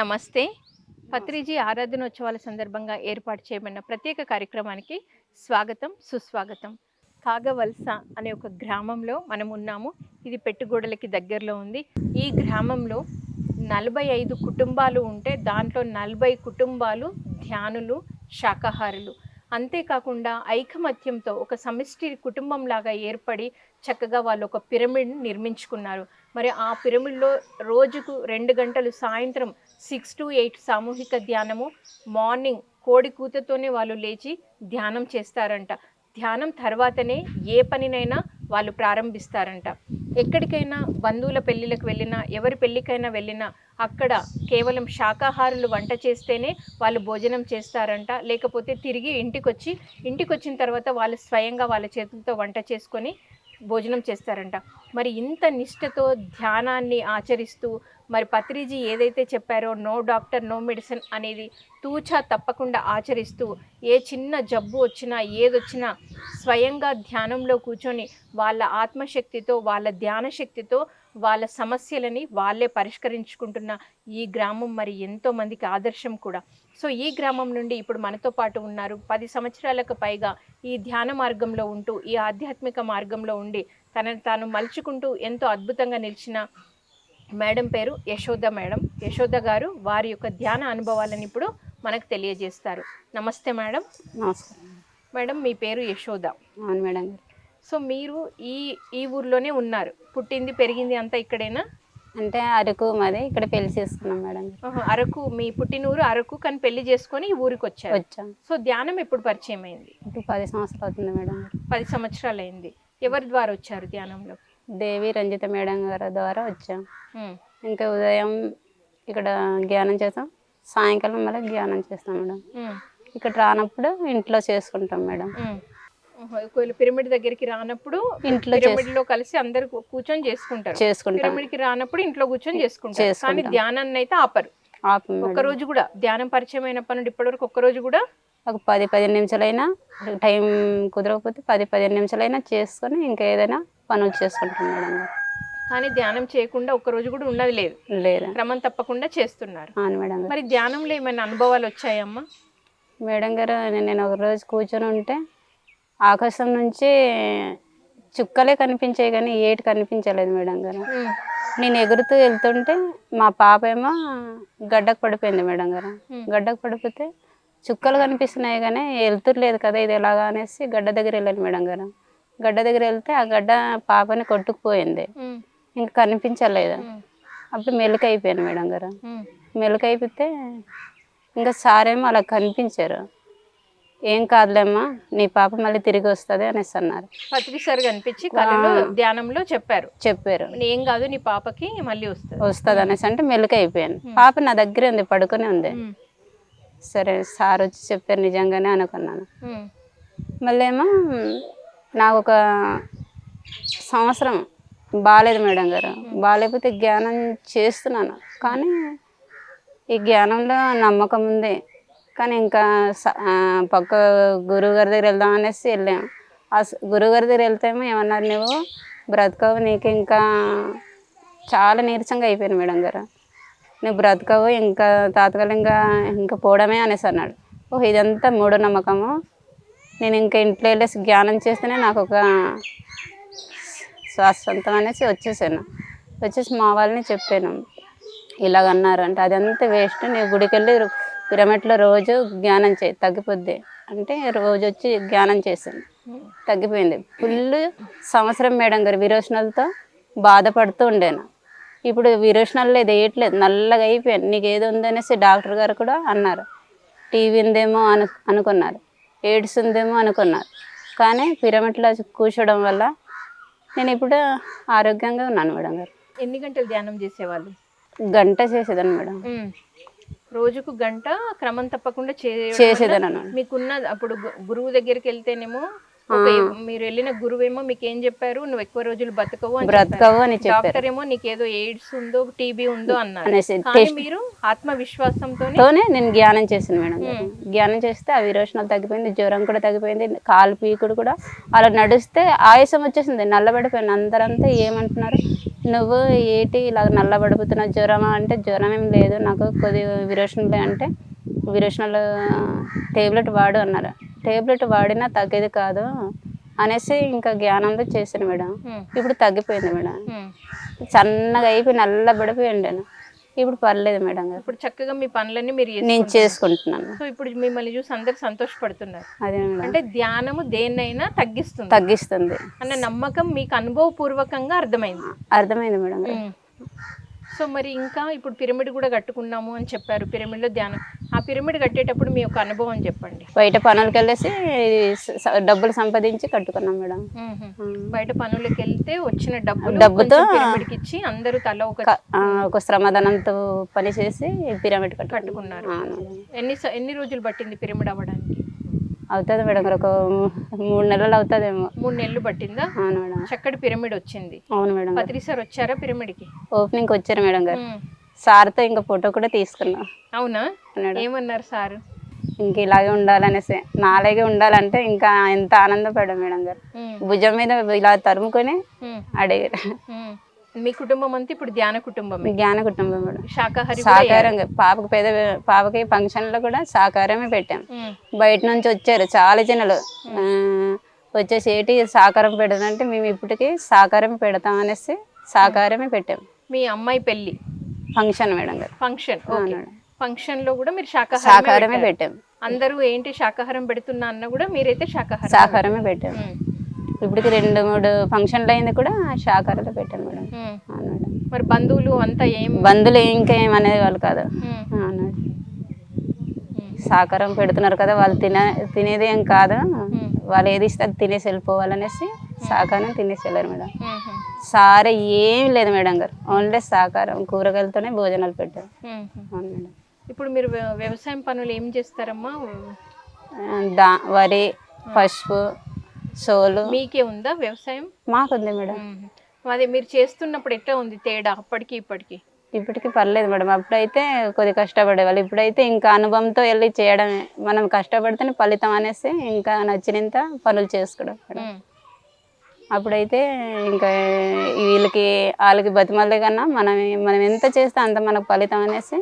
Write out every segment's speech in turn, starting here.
నమస్తే. పత్రిజీ ఆరాధనోత్సవాల సందర్భంగా ఏర్పాటు చేయబడిన ప్రత్యేక కార్యక్రమానికి స్వాగతం సుస్వాగతం. కాగవలస అనే ఒక గ్రామంలో మనం ఉన్నాము ఇది పెట్టుగోడలకి దగ్గరలో ఉంది. ఈ గ్రామంలో నలభై ఐదు కుటుంబాలు ఉంటే దాంట్లో నలభై కుటుంబాలు ధ్యానులు శాకాహారులు. అంతేకాకుండా ఐకమత్యంతో ఒక సమిష్టి కుటుంబం లాగా ఏర్పడి చక్కగా వాళ్ళు ఒక పిరమిడ్ నిర్మించుకున్నారు. మరి ఆ పిరమిడ్లో రోజుకు రెండు గంటలు సాయంత్రం సిక్స్ టు ఎయిట్ సామూహిక ధ్యానము మార్నింగ్ కోడి కూతతోనే వాళ్ళు లేచి ధ్యానం చేస్తారంట. ధ్యానం తర్వాతనే ఏ పనినైనా వాళ్ళు ప్రారంభిస్తారంట. ఎక్కడికైనా బంధువుల పెళ్ళిళ్ళకి వెళ్ళినా ఎవరి పెళ్ళికైనా వెళ్ళినా అక్కడ కేవలం శాకాహారులు వంట చేస్తేనే వాళ్ళు భోజనం చేస్తారంట. లేకపోతే తిరిగి ఇంటికి వచ్చి ఇంటికి వచ్చిన తర్వాత వాళ్ళు స్వయంగా వాళ్ళ చేతులతో వంట చేసుకొని భోజనం చేస్తారంట. మరి ఇంత నిష్ఠతో ధ్యానాన్ని ఆచరిస్తూ మరి పత్రిజీ ఏదైతే చెప్పారో నో డాక్టర్ నో మెడిసిన్ అనేది తూచా తప్పకుండా ఆచరిస్తూ ఏ చిన్న జబ్బు వచ్చినా ఏదొచ్చినా స్వయంగా ధ్యానంలో కూర్చొని వాళ్ళ ఆత్మశక్తితో వాళ్ళ ధ్యాన శక్తితో వాళ్ళ సమస్యలని వాళ్ళే పరిష్కరించుకుంటున్న ఈ గ్రామం మరి ఎంతోమందికి ఆదర్శం కూడా. సో ఈ గ్రామం నుండి ఇప్పుడు మనతో పాటు ఉన్నారు. పది సంవత్సరాలకు పైగా ఈ ధ్యాన మార్గంలో ఉంటూ ఈ ఆధ్యాత్మిక మార్గంలో ఉండి తనను తాను మలుచుకుంటూ ఎంతో అద్భుతంగా నిలిచిన మేడం పేరు యశోద మేడం. యశోద గారు వారి యొక్క ధ్యాన అనుభవాలను ఇప్పుడు మనకు తెలియజేస్తారు. నమస్తే మేడం. నమస్కారం. మేడం మీ పేరు యశోద. అవును మేడం సో మీరు ఈ ఈ ఊర్లోనే ఉన్నారు. పుట్టింది పెరిగింది అంతా ఇక్కడేనా? అంటే అరకు మాది ఇక్కడ పెళ్ళి చేసుకున్నాం మేడం. ఆహా, అరకు మీ పుట్టినూరు అరకు కానీ పెళ్ళి చేసుకొని ఈ ఊరికి వచ్చారు. వచ్చాం. సో ధ్యానం ఎప్పుడు పరిచయం అయింది? ఇప్పుడు పది సంవత్సరాలు అవుతుంది మేడం. పది సంవత్సరాలు అయింది. ఎవరి ద్వారా వచ్చారు ధ్యానంలో? దేవి రంజిత మేడం గారి ద్వారా వచ్చాం. ఇంకా ఉదయం ఇక్కడ ధ్యానం చేస్తాం. సాయంకాలం మళ్ళీ ధ్యానం చేస్తాం మేడం. ఇక్కడ రానప్పుడు ఇంట్లో చేసుకుంటాం మేడం. ఒకవేళ పిరమిడ్ దగ్గరికి రానప్పుడు ఇంట్లో పిరమిడ్లో కలిసి అందరు కూర్చొని చేసుకుంటారు. చేసుకుంటాం. పిరమిడ్కి రానప్పుడు ఇంట్లో కూర్చొని చేసుకుంటారు. చేసుకుంటాం. కానీ ధ్యానాన్ని అయితే ఆపరు. ఒక్క మేడం రోజు కూడా ధ్యానం పరిచయం అయినప్పటి నుండి ఇప్పటి వరకు ఒక్క రోజు కూడా ఒక పది పదిహేను నిమిషాలైనా టైం కుదరకపోతే పది పదిహేను నిమిషాలైనా చేసుకొని ఇంకా ఏదైనా పనులు చేసుకుంటాం మేడం. గారు కానీ ధ్యానం చేయకుండా ఒక్క రోజు కూడా ఉన్నది లేదు. లేదా. క్రమం తప్పకుండా చేస్తున్నారు. అవును మేడం. మరి ధ్యానంలో ఏమైనా అనుభవాలు వచ్చాయమ్మా? మేడం గారు నేను ఒక రోజు కూర్చొని ఉంటే ఆకాశం నుంచి చుక్కలే కనిపించాయి కానీ ఏటి కనిపించలేదు మేడం గారు. నేను ఎగురుతూ వెళ్తుంటే మా పాప ఏమో గడ్డకు పడిపోయింది మేడం గారు. గడ్డకు పడిపోతే చుక్కలు కనిపిస్తున్నాయి కానీ వెళ్తుర్లేదు కదా ఇది ఎలాగా అనేసి గడ్డ దగ్గర వెళ్ళాను మేడం గారు. గడ్డ దగ్గర వెళ్తే ఆ గడ్డ పాపని కొట్టుకుపోయింది. ఇంకా కనిపించలేదు. అప్పుడు మెలకు అయిపోయాను మేడం గారు. మెలకు అయిపోతే ఇంకా సారేమో అలా కనిపించారు. ఏం కాదులేమ్మా నీ పాప మళ్ళీ తిరిగి వస్తుంది అనేసి అన్నారు. పత్రిసారి కనిపించి కళలో ధ్యానంలో చెప్పారు. చెప్పారు. ఏం కాదు నీ పాపకి మళ్ళీ వస్తుంది. వస్తుంది అనేసి అంటే మెలకు అయిపోయాను. పాప నా దగ్గరే ఉంది పడుకొని ఉంది. సరే సార్ వచ్చి చెప్పారు నిజంగానే అనుకున్నాను. మళ్ళీ ఏమో నాకు ఒక సంవత్సరం బాగాలేదు మేడం గారు. బాగాలేకపోతే జ్ఞానం చేస్తున్నాను. కానీ ఈ జ్ఞానంలో నమ్మకం ఉంది. కానీ ఇంకా స- పక్క గురువు గారి దగ్గర వెళ్దాం అనేసి వెళ్ళాం. ఆ స- గురువు గారి దగ్గర వెళ్తేమో ఏమన్నారు నువ్వు? బ్రతకవు నీకు ఇంకా చాలా నీరసంగా అయిపోయాను మేడం గారు. నువ్వు బ్రతకవు ఇంకా తాత్కాలికంగా ఇంకా పోవడమే అనేసి అన్నాడు. ఓహ్ ఇదంతా మూఢనమ్మకము. నేను ఇంకా ఇంట్లో వెళ్ళేసి ధ్యానం చేస్తేనే నాకు ఒక స్వాస్వంతం అనేసి వచ్చేసాను. వచ్చేసి మా వాళ్ళని చెప్పాను. ఇలాగన్నారు అంటే అదంతా వేస్ట్. నేను గుడికి వెళ్ళి పిరమిడ్లో రోజు ధ్యానం చేయి తగ్గిపోద్ది. అంటే రోజు వచ్చి ధ్యానం చేశాను ఉమ్, తగ్గిపోయింది. ఫుల్ సంవత్సరం మేడం గారు విరోచనాలతో బాధపడుతూ ఉండాను. ఇప్పుడు విరోచనాలు లేదు వేయట్లేదు నల్లగా అయిపోయాను. నీకు ఏది ఉందనేసి డాక్టర్ గారు కూడా అన్నారు. టీవీ ఉందేమో అను అనుకున్నారు. ఎయిడ్స్ ఉందేమో అనుకున్నారు. కానీ పిరమిడ్లో కూర్చోవడం వల్ల నేను ఇప్పుడు ఆరోగ్యంగా ఉన్నాను మేడం గారు. ఎన్ని గంటలు ధ్యానం చేసేవాళ్ళు? గంట చేసేదాన్ని మేడం. రోజుకు గంట క్రమం తప్పకుండా చేసేదాన్ని. మీకున్న అప్పుడు గురువు దగ్గరికి వెళ్తేనేమో మీరు వెళ్ళిన గురువేమో మీకు ఏం చెప్పారు? నువ్వు ఎక్కువ రోజులు బతకవు అని. బ్రతకవు అని చెప్పారు. డాక్టర్ ఏమో నీకేదో ఎయిడ్స్ ఉందో టీబీ ఉందో అన్నారు. మీరు ఆత్మవిశ్వాసంతో తోనే నేను జ్ఞానం చేశాను మేడం. జ్ఞానం చేస్తే ఆ విరోచనాలు తగ్గిపోయింది జ్వరం కూడా తగ్గిపోయింది కాలు పీకుడు కూడా. అలా నడిస్తే ఆయాసం వచ్చేసింది. నల్లబడిపోయాను. అందరంతా ఏమంటున్నారు? నువ్వు ఏటి ఇలా నల్లబడిపోతున్నావు? జ్వరమా? అంటే జ్వరం ఏం లేదు. నాకు కొద్ది విరోచనలే అంటే విరోచనలు టేబ్లెట్ వాడు అన్నారు. టేబ్లెట్ వాడినా తగ్గేది కాదు అనేసి ఇంకా జ్ఞానంతో చేశాను మేడం. ఇప్పుడు తగ్గిపోయింది మేడం. సన్నగా అయిపోయి నల్లబడిపోయి నేను. ఇప్పుడు పర్లేదు మేడం ఇప్పుడు చక్కగా మీ పనులన్నీ మీరు నేను. చేసుకుంటున్నాను. సో ఇప్పుడు మిమ్మల్ని చూసి అందరు సంతోషపడుతున్నారు. అదే అంటే ధ్యానము దేన్నైనా తగ్గిస్తుంది. తగ్గిస్తుంది. అన్న నమ్మకం మీకు అనుభవపూర్వకంగా అర్థమైంది. అర్థమైంది మేడం. సో మరి ఇంకా ఇప్పుడు పిరమిడ్ కూడా కట్టుకున్నాము అని చెప్పారు. పిరమిడ్లో ధ్యానం. ఆ పిరమిడ్ కట్టేటప్పుడు మీ యొక్క అనుభవం చెప్పండి. బయట పనులకు వెళ్ళేసి డబ్బులు సంపాదించి కట్టుకున్నాం మేడం. బయట పనులకు వెళ్తే వచ్చిన డబ్బులు డబ్బుతో పిరమిడ్కి ఇచ్చి అందరూ తల ఒక ఒక శ్రమధనంతో పని చేసి పిరమిడ్ కట్టు కట్టుకున్నారు. ఎన్ని ఎన్ని రోజులు పట్టింది పిరమిడ్ అవ్వడానికి? అవుతుంది మేడం గారు ఒక మూడు నెలలు అవుతుందేమో. మూడు నెలలు పట్టిందా? అవును మేడం. చక్కటి పిరమిడ్ వచ్చింది. అవును మేడం. పత్రి సార్ వచ్చారా పిరమిడ్కి? ఓపెనింగ్ వచ్చారు మేడం గారు. సార్తో ఇంకా ఫోటో కూడా తీసుకున్నాం. అవునా? ఏమన్నారు సారు? ఇంక ఇలాగే ఉండాలనేసి నాలాగే ఉండాలంటే ఇంకా ఎంత ఆనందపడ్డాం మేడం గారు. భుజం మీద ఇలా తరుముకొని. అడిగారు. మీ కుటుంబం అంతా ఇప్పుడు ధ్యాన కుటుంబం మేడం. శాకాహారి కూడా అయ్యారు. సాకారంగా పాపకు పేద పాపకి ఫంక్షన్లో కూడా సాకారమే పెట్టాం. బయట నుంచి వచ్చారు చాలా జనాలు. వచ్చేసి ఏంటి సాకారం పెడదంటే మేము ఇప్పటికి సాకారం పెడతాం అనేసి సాకారమే పెట్టాం. మీ అమ్మాయి పెళ్ళి ఫంక్షన్ మేడం గారు. ఫంక్షన్. ఫంక్షన్లో కూడా మీరు శాకాహారం సాకారమే పెట్టాం. అందరూ ఏంటి శాకాహారం పెడుతున్నా అన్న కూడా మీరైతే శాకాహారం సాకారమే పెట్టాం. ఇప్పటికి రెండు మూడు ఫంక్షన్లు అయింది కూడా సాకారమే పెట్టాం మేడం. అవును మేడం. మరి బంధువులు అంతా ఏం బంధువులు ఇంకేం అనేది వాళ్ళు కాదు. అవును. సాకారం పెడుతున్నారు కదా వాళ్ళు తినే తినేది ఏం కాదు. వాళ్ళు ఏది ఇస్తే అది తినేసి వెళ్ళిపోవాలనేసి సాకారం తినేసి వెళ్ళారు మేడం. సారే ఏం లేదు మేడం గారు. ఓన్లీ సాకారం కూరగాయలతోనే భోజనాలు పెట్టారు. అవును మేడం. ఇప్పుడు మీరు వ్య- వ్యవసాయం పనులు ఏం చేస్తారమ్మా? దా వరి పసుపు సోలు. మీకే ఉందా వ్యవసాయం? మాకుంది మేడం. అదే మీరు చేస్తున్నప్పుడు ఎట్లా ఉంది తేడా అప్పటికి ఇప్పటికి? ఇప్పటికి పర్లేదు మేడం. అప్పుడైతే కొద్ది కష్టపడేవాళ్ళు. ఇప్పుడైతే ఇంకా అనుభవంతో వెళ్ళి చేయడమే. మనం కష్టపడితేనే ఫలితం అనేసి ఇంకా నచ్చినంత పనులు చేసుకోవడం. అప్పుడైతే ఇంకా వీళ్ళకి వాళ్ళకి బతిమల్లే కన్నా మనం మనం ఎంత చేస్తే అంత మనకు ఫలితం అనేసి.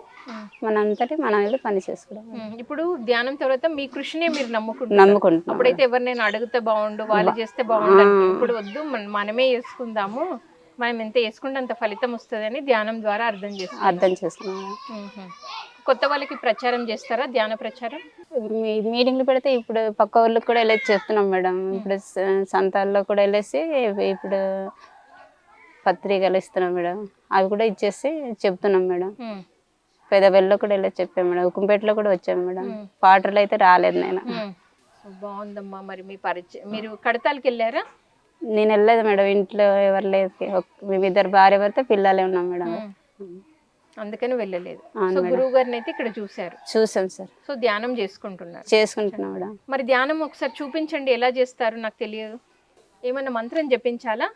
మనంతటి మనం వెళ్ళి పని చేసుకోవడం. ఇప్పుడు ధ్యానం తర్వాత మీ కృషినే మీరు నమ్ముకుంటారు నమ్ముకుంటున్నాం. అప్పుడైతే ఎవరినైనా అడిగితే బాగుండు వాళ్ళు చేస్తే బాగుండు. ఇప్పుడు వద్దు మన- మనమే చేసుకుందాము మనం ఎంత చేసుకుంటే అంత ఫలితం వస్తుందని ధ్యానం ద్వారా అర్థం చేస్తాం అర్థం చేసుకున్నాం. కొత్త వాళ్ళకి ప్రచారం చేస్తారా ధ్యాన ప్రచారం? మీటింగ్లు పెడితే ఇప్పుడు పక్క ఊళ్ళకి కూడా వెళ్ళేసి చెప్తున్నాం మేడం. ఇప్పుడు సంతాల్లో కూడా వెళ్ళేసి ఇప్పుడు పత్రికలు ఇస్తున్నాం మేడం. అవి కూడా ఇచ్చేసి చెప్తున్నాం మేడం. పెదవెల్లో కూడా వెళ్ళి చెప్పాం మేడం. ఉక్కుంపేటలో కూడా వచ్చాం మేడం. పాటలు అయితే రాలేదు నేను. బాగుందమ్మా మరి మీ పరిచయం. మీరు కడతాలకి వెళ్ళారా? నేను వెళ్ళలేదు మేడం. ఇంట్లో ఎవరు లేదు మేమిద్దరు భార్య భర్త పిల్లలే ఉన్నాం మేడం. అందుకని వెళ్ళలేదు. సో గురువు గారిని అయితే ఇక్కడ చూశారు. చూసాం సార్. సో ధ్యానం చేసుకుంటున్నారు. చేసుకుంటున్నాం మేడం. మరి ధ్యానం ఒకసారి చూపించండి. ఎలా చేస్తారు? నాకు తెలియదు. ఏమన్నా మంత్రం జపించాలా?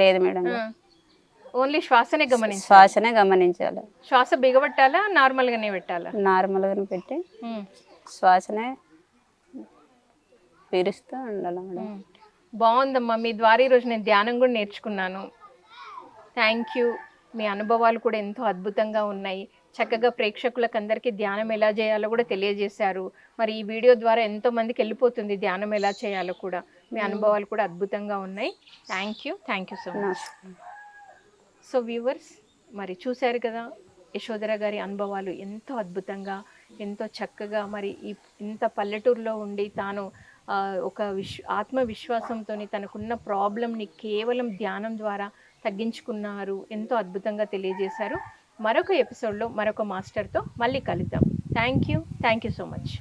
లేదు మేడం. ఓన్లీ శ్వాసనే గమనించాలి శ్వాసనే గమనించాలి. శ్వాస బిగబట్టాలా? నార్మల్ గానే పెట్టాలా? నార్మల్గానే పెట్టి ఉమ్. శ్వాసనే పీలుస్తూ ఉండాలి మేడం. బాగుందమ్మా మీ ద్వారా ఈరోజు నేను ధ్యానం కూడా నేర్చుకున్నాను. థ్యాంక్ యూ మీ అనుభవాలు కూడా ఎంతో అద్భుతంగా ఉన్నాయి. చక్కగా ప్రేక్షకులకు అందరికీ ధ్యానం ఎలా చేయాలో కూడా తెలియజేశారు. మరి ఈ వీడియో ద్వారా ఎంతో మందికి వెళ్ళిపోతుంది ధ్యానం ఎలా చేయాలో కూడా. మీ అనుభవాలు కూడా అద్భుతంగా ఉన్నాయి. Thank you thank you so much so viewers మరి చూశారు కదా యశోధర గారి అనుభవాలు ఎంతో అద్భుతంగా ఎంతో చక్కగా మరి ఈ ఇంత పల్లెటూరులో ఉండి తాను ఒక విశ్వ ఆత్మవిశ్వాసంతో తనకున్న ప్రాబ్లమ్ని కేవలం ధ్యానం ద్వారా తగ్గించుకున్నారు ఎంతో అద్భుతంగా తెలియజేశారు. మరొక ఎపిసోడ్లో మరొక మాస్టర్తో మళ్ళీ కలుద్దాం. Thank you thank you so much